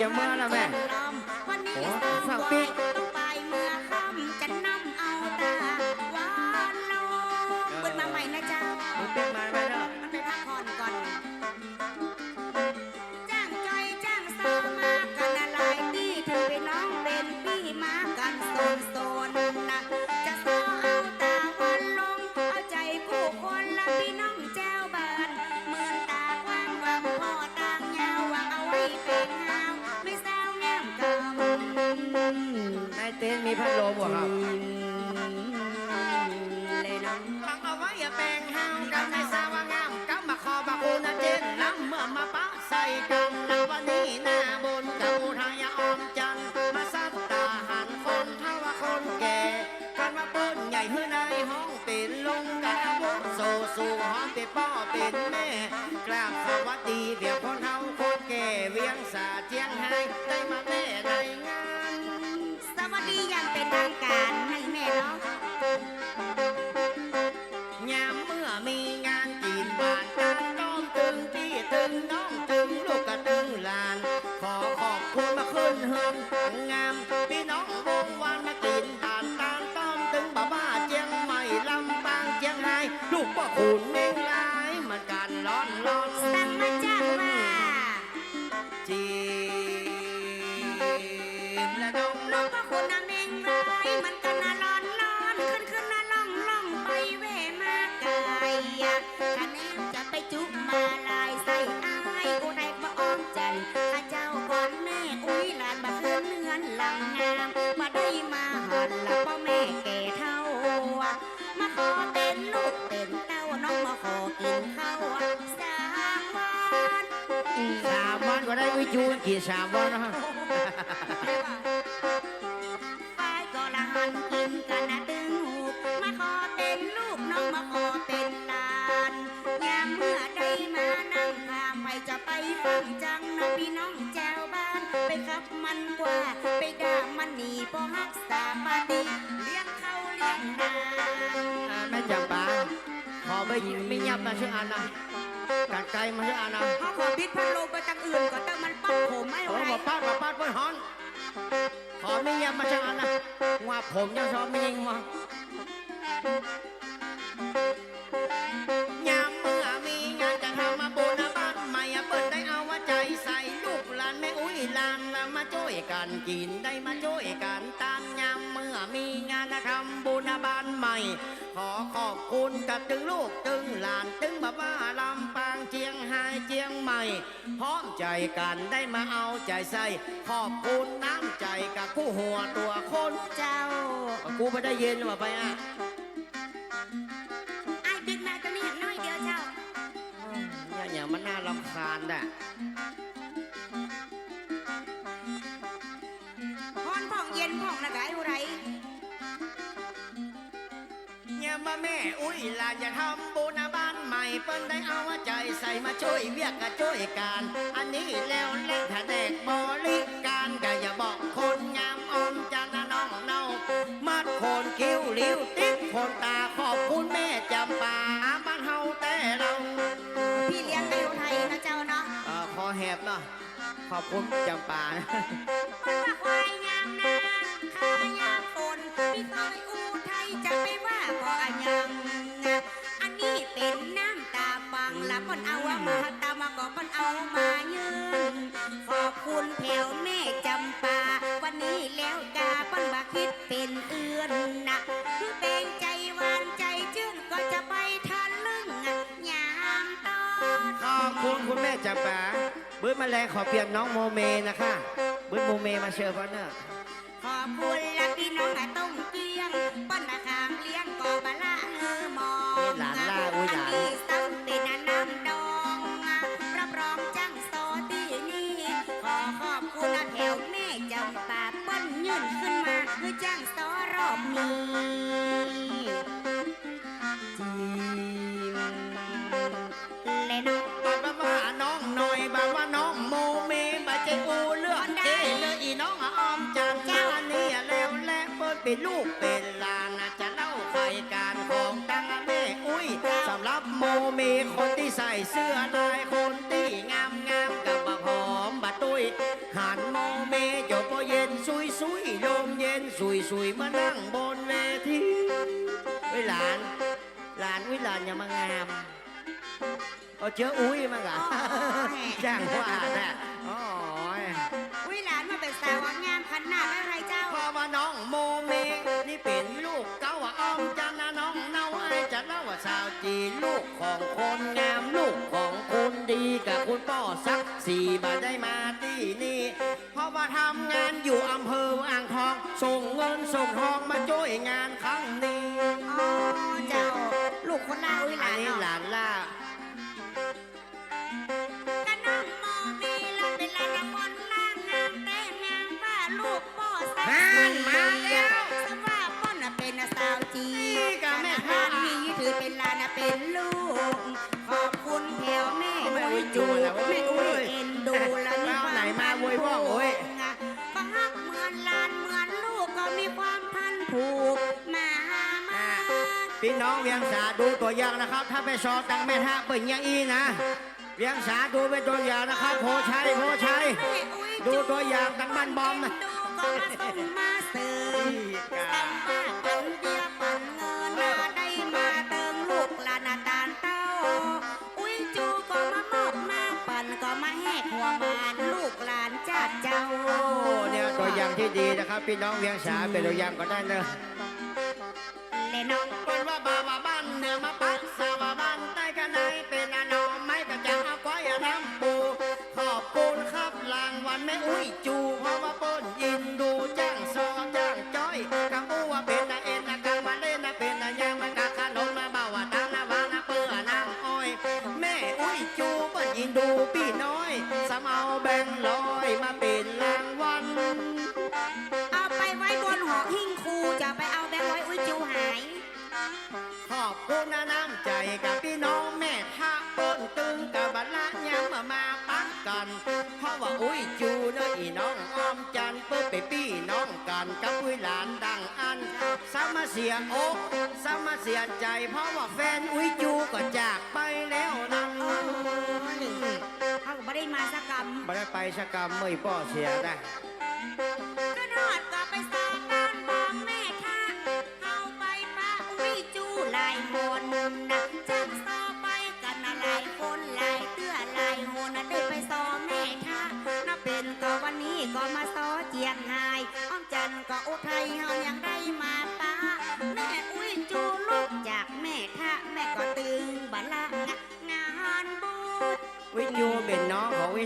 จะเมื่อแล้วแม่โอ้สักปี ปะใส่กัน จูนกี่สามวันนะฮะไปก็ละหันกินกันนะตึงหูกมาขอเป็นลูกน้องมาขอเป็นหลานยามเมื่อใดมานั่งข้ามไปจะไปฟังจังนะพี่น้องแจวบ้าน ไปขับมันกว่า ไปด่ามันหนีพอฮักษาปาดีเลี้ยงเขาเลี้ยงนางอ่าแม่จำปาขอไม่ยิงไม่ยับมาชื่ออันนะกัดไกลมาชื่ออันนะเขาขอพิษพัดลมไปตั้งอื่นก็ตั้งมันปัดผมไม่ โอ้ไหวมาปาดมาปาดเพื่อนฮอน ขอไม่ยับมาชื่ออันนะว่าผมยังชอบไม่ยิงว่ายามเมื่อมีงานจะทำมาบุญบ้านใหม่อะเปิดได้เอาว่าใจใส่ลูกหลานแม่อุ้ยหลานละมาช่วยกันกินได้มาช่วยกันตามยามเมื่อมีงานจะทำบุญบ้านใหม่ ขอขอบคุณกับตึงลูกตึงหลานตึงแบบว่าล ร้อมใจกันได้มาเอาใจใส่ขอบคุณน้ำใจกับคู่หัวตัวคนเจ้า กูไม่ได้ยินมาไปอะไอ้บิ๊กแม่ตัวนี้เห็นน้อยเดียวเจ้าอย่าอย่างมันน่ารำคาญน่ะพอนผ่องเย็นผ่องนะกายอุไรอย่ามาแม่อุ้ยหลานอย่าทำบุญบ้านให ม่เปิ้นได้เอาใจใส่มาช่วยเวียกกับช่วยกันอันนี้แล้วเล่นแผนกบริการก็อย่าบอกคนงามออมจันทร์น้องเนามัดโคนคิ้วริ้วติ๊กโคนตาขอบคุณแม่จำปาบ้านเฮาแต่เราพี่เลี้ยงไก่อุทัยนะเจ้าเนาะเอ่อคอแหบเนาะขอบคุณจำปานะมันว่าควายยามนาขายามฝนพี่ซอยอุทัยจะไม่ว่าก็อันยังอั บังละปนเอามาตามาก็ปนเอามายืนขอบคุณแผวแม่จำปา วันนี้แล้วกาปนบาคิดเป็นเอื้อนนะคือเป็นใจหวานใจชื่นก็จะไปทันลึงยามตอนขอบคุณคุณแม่จำปาบื้อแมาแรงขอเปลี่ยนน้องโมเมนะคะบื้อโมเมมาเชิญพันเนอร์ขอบคุณ อบนี้จีมและน้องบาบาว่าน้องหน่อยบาว่าน้องโมเมบาเจอูเลือกเอ้เลยอีน้องออมจันทร์จ้านี่แล้วแลเปิดเป็นลูกเป็นหลานจะเล่าใครการของตั้งแม่อุ้ยสำหรับโมเมคนที่ใส่เสื้อลายคนที่งามงามกับบะหอมบะตุ้ยหัน สุยมานั่งบนเวทีเฮ้ยหลาน หลานอุ้ยหลานอย่ามางามเอาเจออุ้ยมากะอ๋อจ้างว่าแน่โอ้ยอุ้ยหลานมาเป็นสาวงามขนาดอะไรเจ้าพอมาน้องโมเมนี่เป็นลูกเก้าว่าอ้อมจันนะน้องเนาไอายจะเล่าว่าสาวจีนลูกของคนงามลูกของคุณดีกับคุณพ่อสักสี่บาทได้มาที่นี่เพ ราะว่าทำงานอยู่อำเภออ่างทอง ส่งเงินส่งทองมาช่วยงานครั้งนี้อ๋อเจ้าลูกคนลาวอุ้ยหอัลานนนี้หเนาะลานล่า กะน้องมองมีแล้วเป็นลานคนล่างงามแต่งามว่าลูกพ่อสักนั่นมาแล้วสว่าพ่อน่ะเป็นสาวจีนี่กะแม่ขพ่อนาดนี้ถือเป็นลานน่ะเป็นลูก ขอบคุณแถวแม่แม่อุ้อุ้ยยจูจูนะเว้แม่ยอุ้ยเอ็นดูและมีเอาค วามไหนมาโวยว่องโอ้ยก็ฮักเหมือนหลานเหมือนลูกก็มีความพันผูกมามาพี่น้องเวียงสาดูตัวอย่างนะครับ ถ้าไปซอตังแม่ท่าเปิ่นยังอีนะเวียงสาดูเป็นตัวอย่างนะครับโพชัยโพชัยแม่อุ้ยดูตัวอย่างตังบ้านบอมดูก็มาส่งมาเสริมอีกาสัมมาปันเดียปันเงินมาได้มาเติมลูกหลานอาตานเต้าอุ้ยจูก็มามอบมาปันก็มาแหกหัวบาน ดเจ้าโอ้เนี่ยตัวอย่างที่ดีนะครับ พี่น้องเวียงสาเป็นตัวอย่างก็ได้เนอะและน้องเป็นว่าบาวาบ้านเหนือมาปักสาวาบ้านใต้กันไหนเป็นอน้องไม่กระจังก้อยน้ำปูขอบคุณครับรางวัลแม่อุ้ยจูเพราะว่าปนยินดูจ้างซอจ้างจ้อยกับูว่าเป็นนาเอ็นนากามาเล่นนาเป็นนายางมากาขนมมาบ่าวตามนาวานาเปื้อน้ำอ้อย แม่อุ้ยจูเปิ้นยินดูพี่น้อย สมเอาแบงลอยมาเป็ ว่าอุ้ยจูเนอะอีน้องอ้อมจันเปิ้นไปพี่น้องกันกับอุ้ยหลานดังอันสามาเสียอกสามาเสียใจ เพราะว่าแฟนอุ้ยจูก็จากไปแล้วนั่นโอ้ยเขาก็ไม่ได้มาสักกรรมไม่ได้ไปสกรรมเมื่อยพ่อเสียได้ก็นอด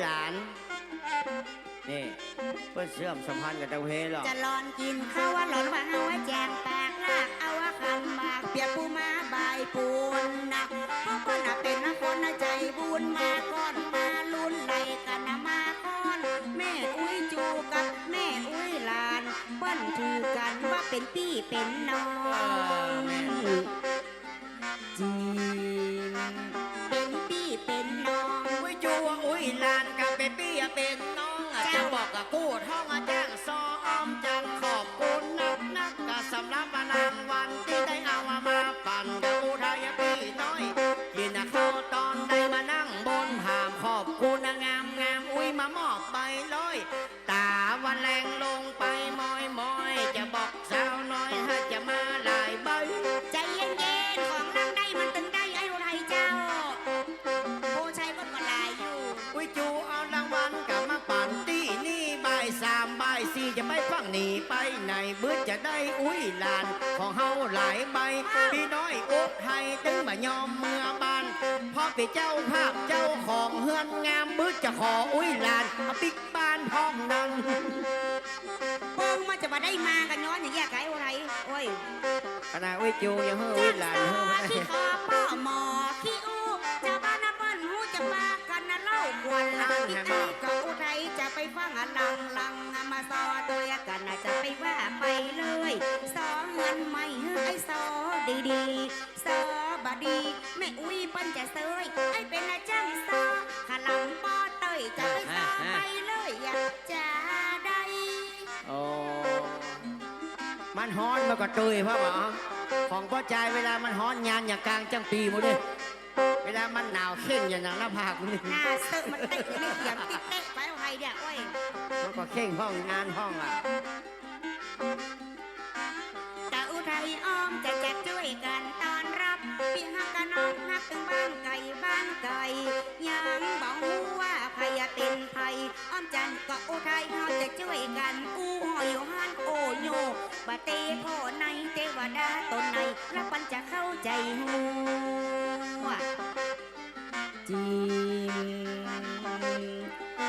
หลาน นี่เพื่อเสื่อมสัมพันธ์กับตะเวหรอกจะลอนกินข้าวว่าหลอนว่าเอาไว้แจงปากลากเอาว่าคันบากเปียกปูมาใบายปูนนะเพราะคนน่ะเป็นนะคนน่ะใจบุญมาก่อนมาลุ้นไหลกันนะมาก่อน แม่อุ้ยจูกับแม่อุ้ยหลานเปิ้นถือกันว่าเป็นพี่เป็นน้องจี แรงลงไปมอยมอยจะบอกสาวน้อยถ้าจะมาหลายใบใจเย็นๆของนั่งได้มันตึงได้ไอ้ไรเจ้าโพชัยก็มาลายอยู่อุ้ยจูเอารางวัลกลับมาปั่นที่นี่บ่ายสามบ่ายสี่จะไม่ฟังหนีไปไหนบึ้ดจะได้อุ้ยหลานของเฮาหลายใบพี่น้อยอุไทยตึงมายอมเมื่อบานพอไปเจ้าภาพเจ้าของเฮือนงามบึ้ดจะขออุ้ยหลานเอาปิกบ้านพ้องนังพ งมันจะมาได้มากันย้อนอย่างแยกไก่อะไรโอ้ยขณะอุ้ยจูยังเฮืออุ้ยหลานเฮือขี้คอป้อหมอขี้อู้จะบ้านนะเปิ้นหูจะมากันนะเล่าควนลังที่ไอ้กับอุทัยจะไปฟังอะลังลังมาซอตัวกันนะจะไปว่าไปเลยสอเงินไม่ให้ไอ้ซอดีดีๆซอบดีแม่อุ้ยเปิ้นจะเซยไอ้เป็นอาจ้างซอขลังป้อเตยจะไปซอไปเลยอยากจะ มันฮ้อนมาก็เตยพ่อหมอของพ่อใจายเวลามันฮ้อนยานอย่างกลางจังปีหมดเลยเวลามันหนาวเข้งอย่างหนังหน้าผากนี่หน้าเซอะมันเตะไม่เขียมติดเตะไปเอาใครเดี๋ยวโอ้ยมันก็เข้งห้องงานห้องอะอ้อมจะจะช่วยกันต้อนรับพี่ฮักกันน้องฮักถึงบ้านไก่บ้านไก่ จันก็อุทัยเขาจะช่วยกันอู้หอยฮันโอโยบาเตพ่อในเทวดาตนในแล้วปันจะเข้าใจหัวจริง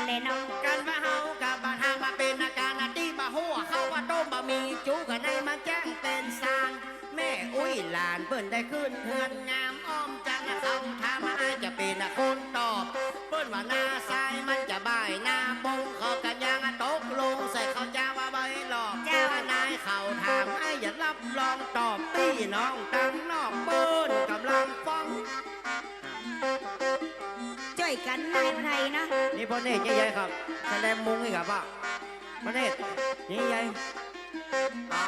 และน้องกันว่าเฮากับบ้านหามาเป็นอาการอาตีบะหัวเข้าว่าต้มบะมีจุกันในมาแจ้งเป็นสางแม่อุ้ยหลานเปิ้นได้ขึ้นเฮือนงามอ้อมจังเขาถามมาจะเป็นคนตอบ เปิ้นว่าหน้าซ้ น้องตั้งนอกเปิ้นกำลังฟัง ช่วยกันนายอุทัยนะ นี่พ่อเนตรใหญ่ๆครับแสดงมุงอีกครับป่ะพ่อเนตรนี่ใหญ่อ๋อ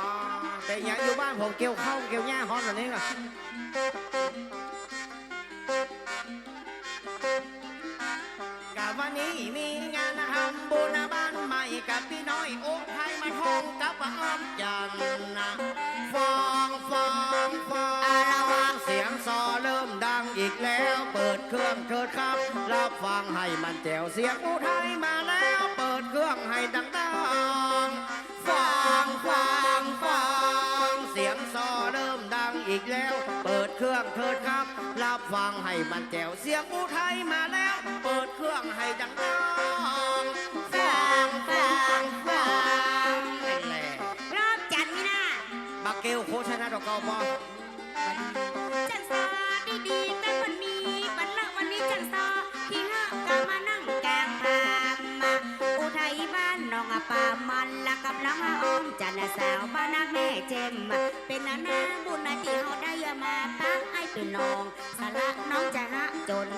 แต่อย่างอยู่บ้านผมเกี่ยวข้าวเกี่ยวหญ้าฮ้อนแบบนี้ก็กับวันนี้มีงานทำบุญบ้านใหม่กับพี่น้อยโอ๊ไทยมาท่องกับอ้อมจันทร์นะ ฟองฟองฟองอาละวางเสียงซอเริ่มดังอีกแล้ว เปิดเครื่องเถิดครับ รับฟังให้มันแจวเสียงอุทัยมาแล้ว เปิดเครื่องให้ดังดังฟังฟังฟังเสียงซอเริ่มดังอีกแล้ว เปิดเครื่องเถิดครับ รับฟังให้มันแจวเสียงอุทัยมาแล้ว เปิดเครื่องให้ดังดัง อกเกาจันซอดีๆแต่วันมีบันละวันนี้จันซอที่ห้าก็มานั่งกลางทางมาอุทัยบ้านน้องอาป่ามันละกับน้องอาอ้อมจันสาวบ้านนาแม่เจมมาเป็นนานาบุญนาที่เขาได้มาปักให้เป็นน้องสาระน้องจะหะจน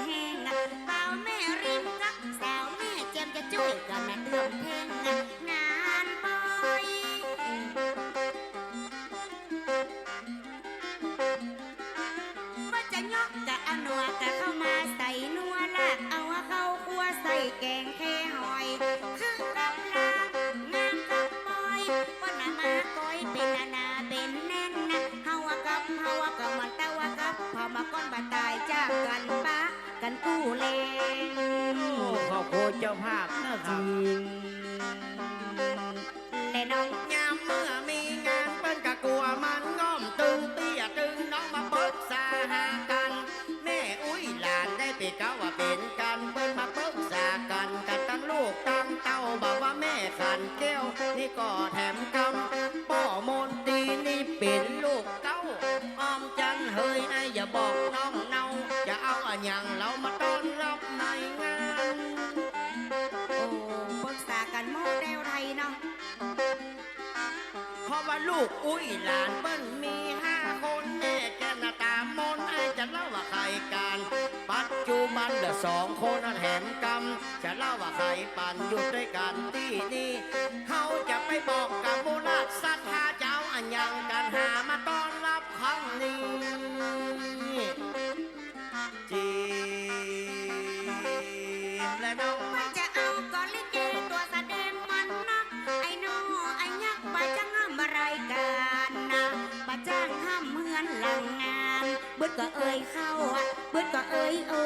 ภาพนะครับและน้องยามเมื่อมีงานเปิ้นกะกลัวมันง้อมตึงเตี้ยตึงน้องมาปรึกษาหากัน แม่อุ้ยหลานได้ไปเก้าว่าเป็นกันเปิ้นมาปรึกษากันกันตั้งลูกตั้งเต้าบอกว่าแม่ขันแก้วนี่ก็แถมกำป้อมนตีนี่เป็นลูกเก้าอ้อมจันเฮยไอ้อย่าบอกน้อง ลูกอุ้ยหลานเปิ้นมีห้าคนแม่แกน้าตามนไอจะเล่าว่าใครกัน ปัจจุบันเดือสองคนนั้นแถมกรรมจะเล่าว่าใครปั่นอยู่ด้วยกันที่นี่ เขาจะไปบอกกับโบราณสัทธาเจ้าอันยังกันหามา เอ่ยเข้าอะบึดก็เอ่ยโอ้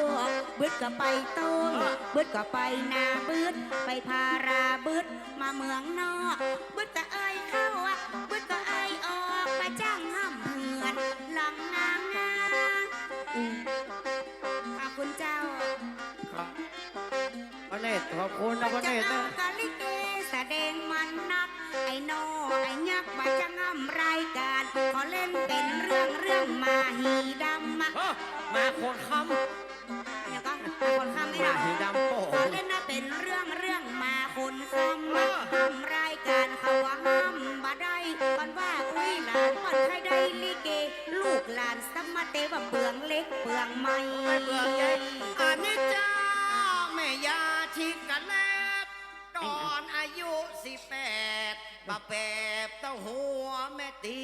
บึดก็ไปโต้งบึดก็ไปนาบึดไปพาราบึดมาเมืองนอกบึดก็เอ่ยเข้าอะบึดก็เอ่ยออกว่าจ้างห้ามเหมือนหลังนางนาอืมขอบคุณเจ้าครับพระเนตรขอบคุณนะพระเนจะตรเอานะกะลิเกแสดงมันนัก ไอ้โนไอ้ยักษ์มาจะง่ำรายการขอเล่นเป็นเรื่องเรื่องมาฮีดำมาเอ้อ มาคนคเดี๋ยวก็มาคนคำำไม่มาได้หีดำโป่ขอเล่นนะเป็นเรื่องเรื่องมาคนคำมาทำรายการเขาว่าห้ามบ่ได้ก่อนว่าอุ้ยหลานก่อนใครได้ลิเก ลูกหลานสมมาเตว่าเปลืองเล็กเปลืองไม่ไปเบืองใหญ่อันนี้จ้าแม่ยาชิกกันแลบตอนอายุสิบแปดปะแปบเต้าหัวแม่ตี